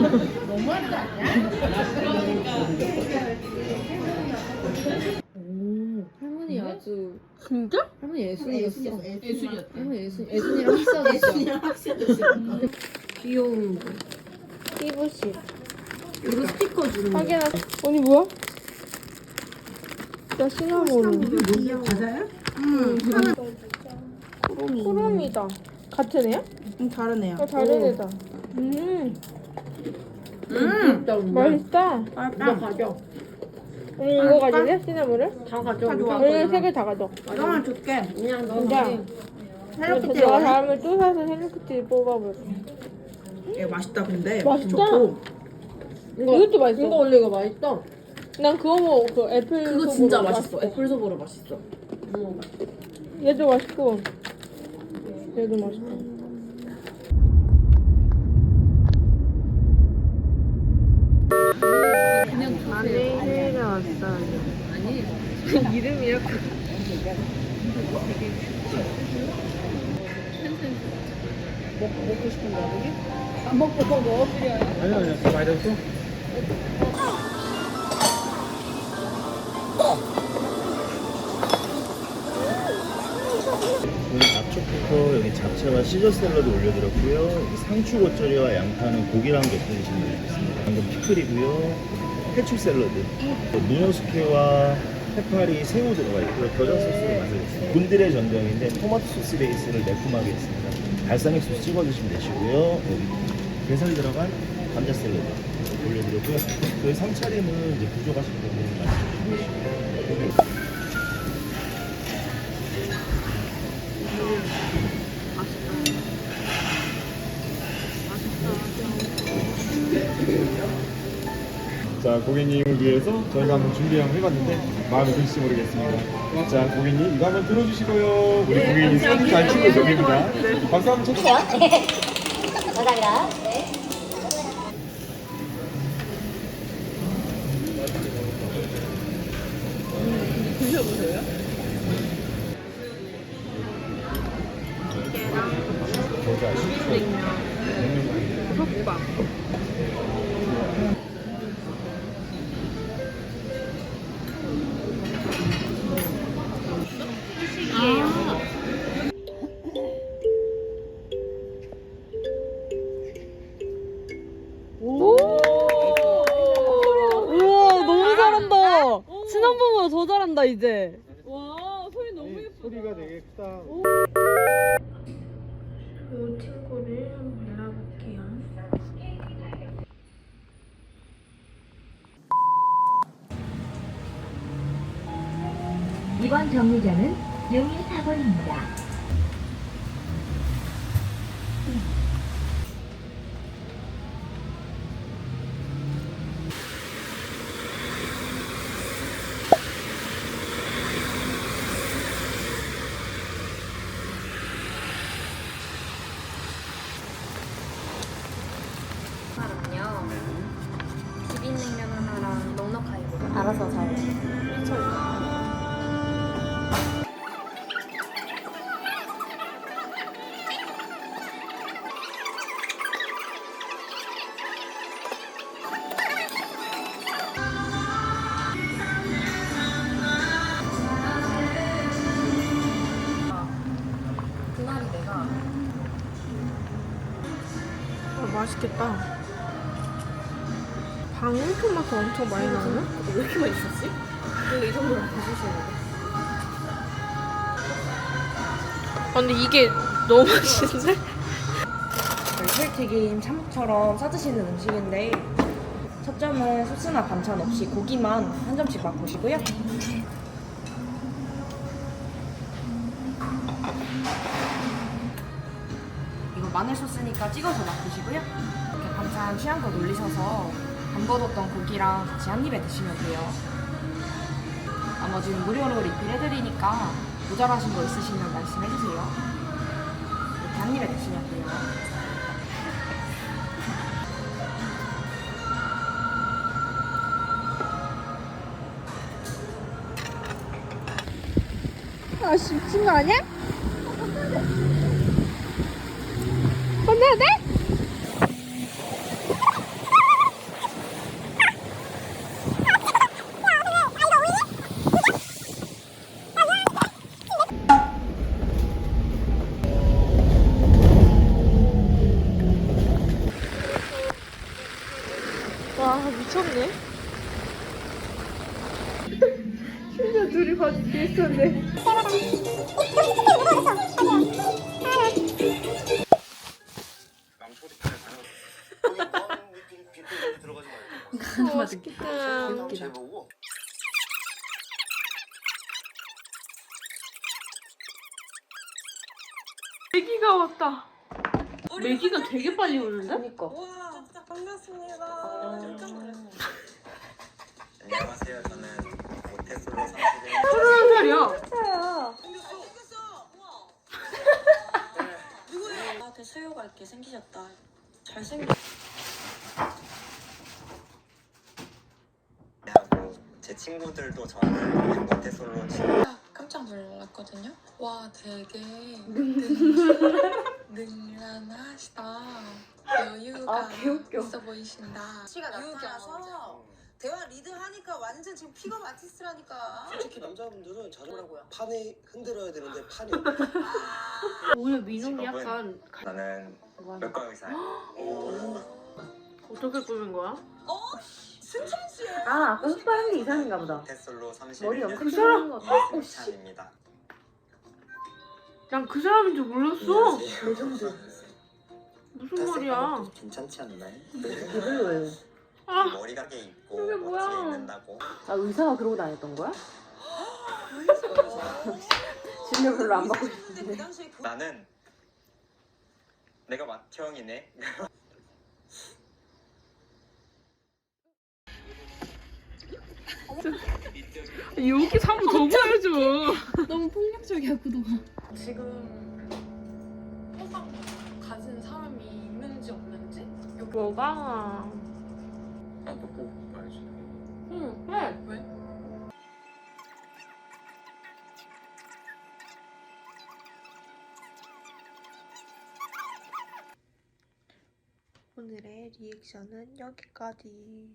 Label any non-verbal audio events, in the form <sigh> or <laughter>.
너무하는 거 아니야? 할머니 아주 진짜? 할머니 예술이었어. 예술이었다. 할머니 예술 예술이랑 흡사했어. 예술이랑 학생이었어. 귀여운 거. 피부씨. 이거 스티커 주는 거. 확인하. 언니 뭐야? 나 시나몬. 이게 과자야? 응. 코롬이다. 같은 애야? 좀 다른 애야. 어, 다른 애다. 음, 음. 맛있다. 맛있다. 가져. 언니 이거 가질래? 시나몬을? 다 가져. 가져와. 언니 세개 다 가져. 너만 줄게. 그냥 너 진짜. 헬로키티 내가 원해? 다음에 또 사서 헬로키티 뽑아볼게. 얘 맛있다 근데. 맛있다. 좋고. 이것도 맛있어. 이거 원래 이거 맛있다. 난 그거 먹어. 그 애플 그거 진짜 소보로 맛있어. 애플 소보로 맛있어. 응. 얘도 맛있고. 얘도 맛있다. <laughs> 이름이 이렇게. 먹고 싶은데 여기? 안 먹고 더 넣어드려요. 아니야 아니야 더 많이 됐어? 앞쪽부터 여기 잡채와 시저 샐러드 올려드렸고요. 여기 상추 겉절이와 양파는 고기랑 곁들이시면 되겠습니다. 방금 피클이고요. 해축 샐러드, 문어 숙회와 해파리, 새우 들어가 있고요. 겨자 소스를 만들었습니다. 곤드레 전병인데 토마토 소스 베이스를 매콤하게 했습니다. 발사믹 소스 찍어 드시면 되시고요. 여기 게살이 들어간 감자 샐러드 올려드렸고요. 저희 상차림은 이제 부족하신 분은 말씀해 주시고 자 고객님을 위해서 저희가 한번 준비 한번 해봤는데 마음에 드실지 모르겠습니다. 자 고객님 이거 한번 들어주시고요. 우리 고객님 사진 잘 찍고 저기입니다. 박수 한번 쳐주세요. 감사합니다. 겨자 식초 냉면 우와 5번 정류장은 용인 4번입니다. 비빔냉면 지내. 괜찮아. 맛있겠다. 방울토마토 엄청 많이 나오네? 왜 이렇게 맛있었지? 원래 이 정도로 드시시는 아, 근데 이게 너무 <laughs> 맛있는데? 설튀김 참처럼 싸드시는 음식인데 첫 점은 소스나 반찬 없이 고기만 한 점씩 맛보시고요. 마늘 소스니까 찍어서 맛보시고요. 이렇게 반찬 취향껏 올리셔서 담궈뒀던 고기랑 같이 한 입에 드시면 돼요. 나머지는 무료로 리필해드리니까 모자라신 거 있으시면 말씀해주세요. 이렇게 한 입에 드시면 돼요. 아, 씨, 미친 거 아니야? 건져도 돼? 미쳤네 <laughs> 심지어 둘이 바지 있었네 메기가 왔다. 메기가 되게 빨리 오는데? 안녕하세요. 저는 모태솔로 30일 서른 살이야. 나한테 수요가 있게 생기셨다. 잘생겼. 하고 제 친구들도 저를 모태솔로 놀랐거든요. 와 되게 <laughs> 능란하시다. 여유가 있어 보이신다. 시가 나타나서 대화 리드 하니까 완전 지금 픽업 아티스트라니까. 솔직히 남자분들은 자전거라고요. 판이 흔들어야 되는데 판이 <laughs> 오늘 민홍이 직업은? 약간 나는 외과 의사야. 어떻게 꾸민 거야? 승찬 씨. 아 아까 흑발한 게 이상한가 보다. 모태솔로 30일 머리 엄청 그 사람. 승찬입니다. 난 그 사람인 줄 몰랐어. 레전드. 무슨 말이야? 괜찮지 않나요? 별로예요. 아 머리가 게 있고 이게 뭐야? 멋지게 입는다고 아 의사가 그러고 다녔던 거야? 진료 별로 안 받고 그 당시에 그 나는 내가 맏형이네. 여기 사무 더 보여줘. 너무 폭력적이야 구도가. 지금 호감 가진 사람이 있는지 없는지 뭐가? 나도 꼭 봐야지. 응, 해. 왜? 오늘의 리액션은 여기까지.